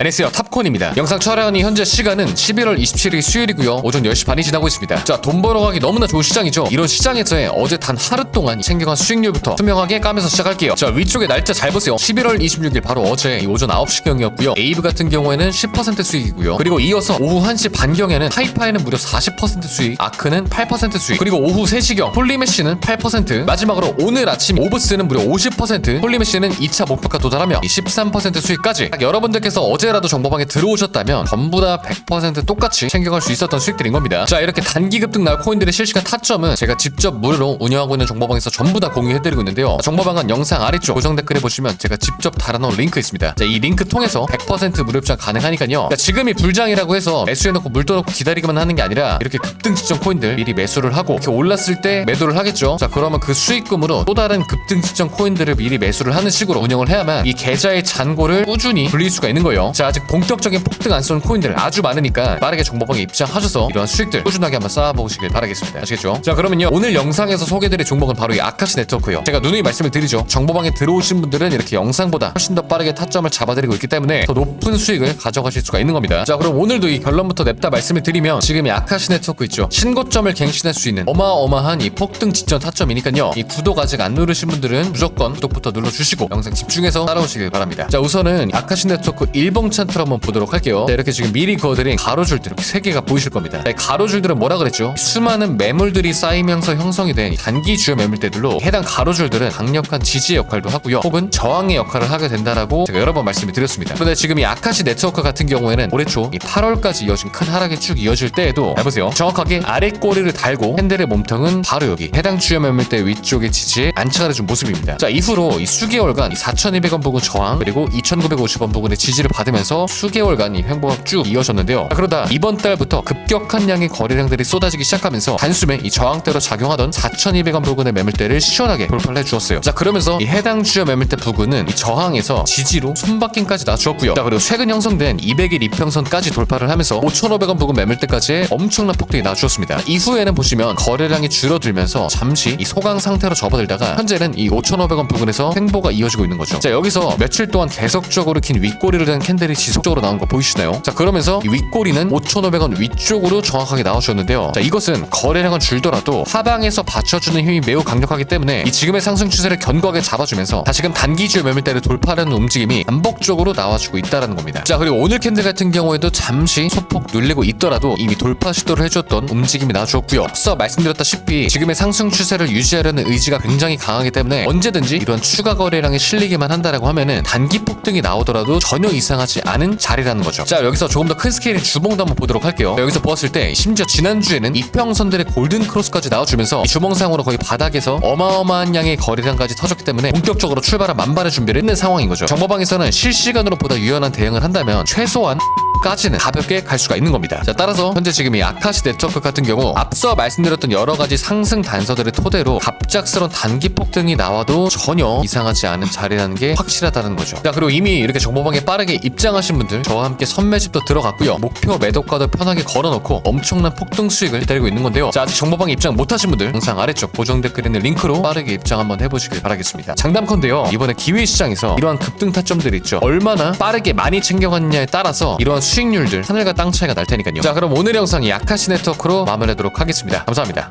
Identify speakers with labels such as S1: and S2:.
S1: 안녕하세요 탑콘입니다. 영상 촬영이 현재 시간은 11월 27일 수요일이고요. 오전 10시 반이 지나고 있습니다. 자 돈 벌어가기 너무나 좋은 시장이죠. 이런 시장에서의 어제 단 하루 동안 챙겨간 수익률부터 투명하게 까면서 시작할게요. 자 위쪽에 날짜 잘 보세요. 11월 26일 바로 어제 이 오전 9시경이었고요. 에이브 같은 경우에는 10% 수익이고요. 그리고 이어서 오후 1시 반경에는 하이파이는 무려 40% 수익 아크는 8% 수익 그리고 오후 3시경 폴리메시는 8% 마지막으로 오늘 아침 오브스는 무려 50% 폴리메시는 2차 목표가 도달하며 이13% 수익까지. 딱 여러분들께서 어제 라도 정보방에 들어오셨다면 전부 다 100% 똑같이 챙겨갈 수 있었던 수익들인 겁니다. 자 이렇게 단기 급등 날 코인들의 실시간 타점은 제가 직접 무료로 운영하고 있는 정보방에서 전부 다 공유해드리고 있는데요. 정보방은 영상 아래쪽 고정 댓글에 보시면 제가 직접 달아놓은 링크 있습니다. 자, 이 링크 통해서 100% 무료 입장 가능하니까요. 자, 지금이 불장이라고 해서 매수해놓고 물 떠놓고 기다리기만 하는 게 아니라 이렇게 급등 직전 코인들 미리 매수를 하고 이렇게 올랐을 때 매도를 하겠죠. 자 그러면 그 수익금으로 또 다른 급등 직전 코인들을 미리 매수를 하는 식으로 운영을 해야만 이 계좌의 잔고를 꾸준히 불릴 수가 있는 거예요 자 아직 본격적인 폭등 안 쏘는 코인들 아주 많으니까 빠르게 정보방에 입장하셔서 이러한 수익들 꾸준하게 한번 쌓아보시길 바라겠습니다. 아시겠죠? 자 그러면요. 오늘 영상에서 소개드릴 종목은 바로 이 아카시 네트워크예요. 제가 누누이 말씀을 드리죠. 정보방에 들어오신 분들은 이렇게 영상보다 훨씬 더 빠르게 타점을 잡아드리고 있기 때문에 더 높은 수익을 가져가실 수가 있는 겁니다. 자 그럼 오늘도 이 결론부터 냅다 말씀을 드리면 지금 이 아카시 네트워크 있죠? 신고점을 갱신할 수 있는 어마어마한 이 폭등 직전 타점이니까요. 이 구독 아직 안 누르신 분들은 무조건 구독부터 눌러주시고 영상 집중해서 따라오시길 바랍니다. 자 우선은 아카시 네트워크 일봉 차트로 한번 보도록 할게요. 자, 이렇게 지금 미리 그어드린 가로줄들 이렇게 세 개가 보이실 겁니다. 자, 이 가로줄들은 뭐라 그랬죠? 수많은 매물들이 쌓이면서 형성이 된 단기 주요 매물대들로 해당 가로줄들은 강력한 지지 역할도 하고요. 혹은 저항의 역할을 하게 된다라고 제가 여러 번 말씀을 드렸습니다. 그런데 지금 이 아카시 네트워크 같은 경우에는 올해 초이 8월까지 이어진 큰 하락이 쭉 이어질 때에도 잘 보세요. 정확하게 아래 꼬리를 달고 핸들의 몸통은 바로 여기. 해당 주요 매물대 위쪽의 지지에 안착을 해준 모습입니다. 자 이후로 이 수개월간 이 4,200원 부근 저항 그리고 2,950원 부근의 지지를 받으면 서 수개월간 이 횡보가 쭉 이어졌는데요. 자, 그러다 이번 달부터 급격한 양의 거래량들이 쏟아지기 시작하면서 단숨에 이 저항대로 작용하던 4,200원 부근의 매물대를 시원하게 돌파를 해주었어요. 자 그러면서 이 해당 주요 매물대 부근은 이 저항에서 지지로 손바뀜까지 낮추었고요. 자 그리고 최근 형성된 200일 이평선까지 돌파를 하면서 5,500원 부근 매물대까지 엄청난 폭등이 낮추었습니다. 이후에는 보시면 거래량이 줄어들면서 잠시 이 소강 상태로 접어들다가 현재는 이 5,500원 부근에서 횡보가 이어지고 있는 거죠. 자 여기서 며칠 동안 계속적으로 긴 윗꼬리를 댄 캔들 이 지속적으로 나온 거 보이시나요? 자 그러면서 이 윗꼬리는 5,500원 위쪽으로 정확하게 나와주었는데요. 자 이것은 거래량은 줄더라도 하방에서 받쳐주는 힘이 매우 강력하기 때문에 이 지금의 상승 추세를 견고하게 잡아주면서 다시금 단기 주요 매물대를 돌파하는 움직임이 반복적으로 나와주고 있다는 겁니다. 자 그리고 오늘 캔들 같은 경우에도 잠시 소폭 눌리고 있더라도 이미 돌파 시도를 해줬던 움직임이 나와주었고요. 앞서 말씀드렸다시피 지금의 상승 추세를 유지하려는 의지가 굉장히 강하기 때문에 언제든지 이런 추가 거래량이 실리기만 한다라고 하면은 단기 폭등이 나오더라도 전혀 이상하지 않은 자리라는 거죠 자 여기서 조금 더 큰 스케일의 주봉도 한번 보도록 할게요 자, 여기서 보았을 때 심지어 지난주에는 이평선들의 골든 크로스까지 나와주면서 이 주봉상으로 거의 바닥에서 어마어마한 양의 거래량까지 터졌기 때문에 본격적으로 출발한 만반의 준비를 했는 상황인 거죠 정보방에서는 실시간으로 보다 유연한 대응을 한다면 최소한 까지는 가볍게 갈 수가 있는 겁니다. 자, 따라서 현재 지금 이 아카시 네트워크 같은 경우 앞서 말씀드렸던 여러 가지 상승 단서들을 토대로 갑작스런 단기 폭등이 나와도 전혀 이상하지 않은 자리라는 게 확실하다는 거죠. 자, 그리고 이미 이렇게 정보방에 빠르게 입 장하신 분들 저와 함께 선매집도 들어갔고요. 목표 매도가도 편하게 걸어놓고 엄청난 폭등 수익을 기다리고 있는 건데요. 자, 아직 정보방에 입장 못하신 분들 영상 아래쪽 고정 댓글에 있는 링크로 빠르게 입장 한번 해보시길 바라겠습니다. 장담컨대요. 이번에 기회 시장에서 이러한 급등 타점들이 있죠. 얼마나 빠르게 많이 챙겨갔냐에 따라서 이러한 수익률들 하늘과 땅 차이가 날 테니까요. 자, 그럼 오늘 영상 이 아카시 네트워크로 마무리하도록 하겠습니다. 감사합니다.